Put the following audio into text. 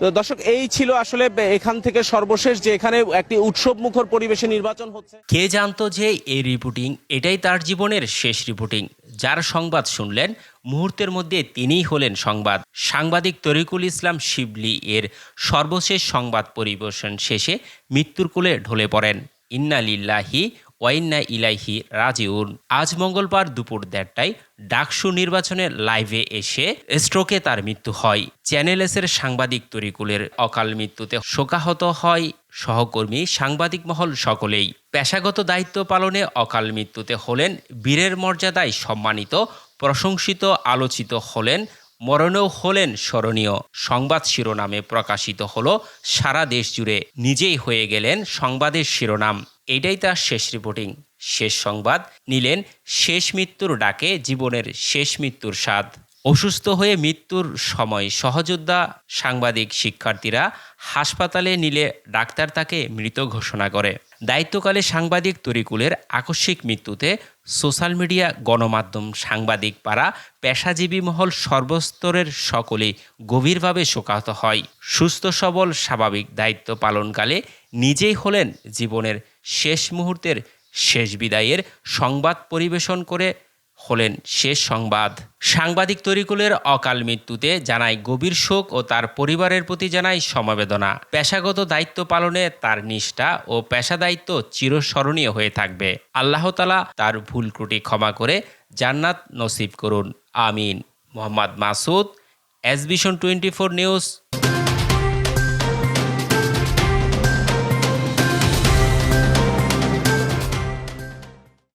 দর্শক, এই ছিল আসলে এখান থেকে সর্বশেষ যে এখানে একটি উৎসব মুখর পরিবেশে নির্বাচন হচ্ছে। কে জানতো যে এই রিপোর্টিং এটাই তার জীবনের শেষ রিপোর্টিং যার সংবাদ শুনলেন, মুহূর্তের মধ্যে তিনিই হলেন সংবাদ। সাংবাদিক তরিকুল ইসলাম শিবলি এর সর্বশেষ সংবাদ পরিবেশন শেষে মৃত্যুর কোলে ঢলে পড়েন। ইন্না লিল্লাহি ওয়াইন্না ইলাইহি রাজিউন। আজ মঙ্গলবার দুপুর দেড়টায় ডাকসু নির্বাচনে লাইভে এসে স্ট্রোকে তার মৃত্যু হয়। চ্যানেল এসের সাংবাদিক তরিকুলের অকাল মৃত্যুতে শোকাহত হয় সহকর্মী, সাংবাদিক মহল সকলেই। পেশাগত দায়িত্ব পালনে অকাল মৃত্যুতে হলেন, বীরের মর্যাদায় সম্মানিত, প্রশংসিত, আলোচিত হলেন, মরণেও হলেন স্মরণীয়। সংবাদ শিরোনামে প্রকাশিত হলো সারা দেশ জুড়ে নিজেই হয়ে গেলেন সংবাদের শিরোনাম। এটাই তার শেষ রিপোর্টিং শেষ সংবাদ নিলেন শেষ মৃত্যুর ডাকে জীবনের শেষ মৃত্যুর স্বাদ। অসুস্থ হয়ে মৃত্যুর সময় সহযোদ্ধা, সাংবাদিক, শিক্ষার্থীরা হাসপাতালে নিলে ডাক্তার তাকে মৃত ঘোষণা করে। দায়িত্বকালে সাংবাদিক তরিকুলের আকস্মিক মৃত্যুতে সোশ্যাল মিডিয়া, গণমাধ্যম, সাংবাদিক পাড়া, পেশাজীবী মহল সর্বস্তরের সকলেই গভীরভাবে শোকাহত হয়। সুস্থ, সবল, স্বাভাবিক দায়িত্ব পালনকালে নিজেই হলেন জীবনের শেষ মুহূর্তের শেষ বিদায়ের সংবাদ পরিবেশন করে হলেন শেষ সংবাদ। সাংবাদিক তরিকুলের অকাল মৃত্যুতে জানাই গভীর শোক ও তার পরিবারের প্রতি জানাই সমবেদনা। পেশাগত দায়িত্ব পালনে তার নিষ্ঠা ও পেশা দায়িত্ব চিরস্মরণীয় হয়ে থাকবে। আল্লাহ তালা তার ভুল ত্রুটি ক্ষমা করে জান্নাত নসিব করুন। আমিন। Mohammad Masud S vision twenty four news.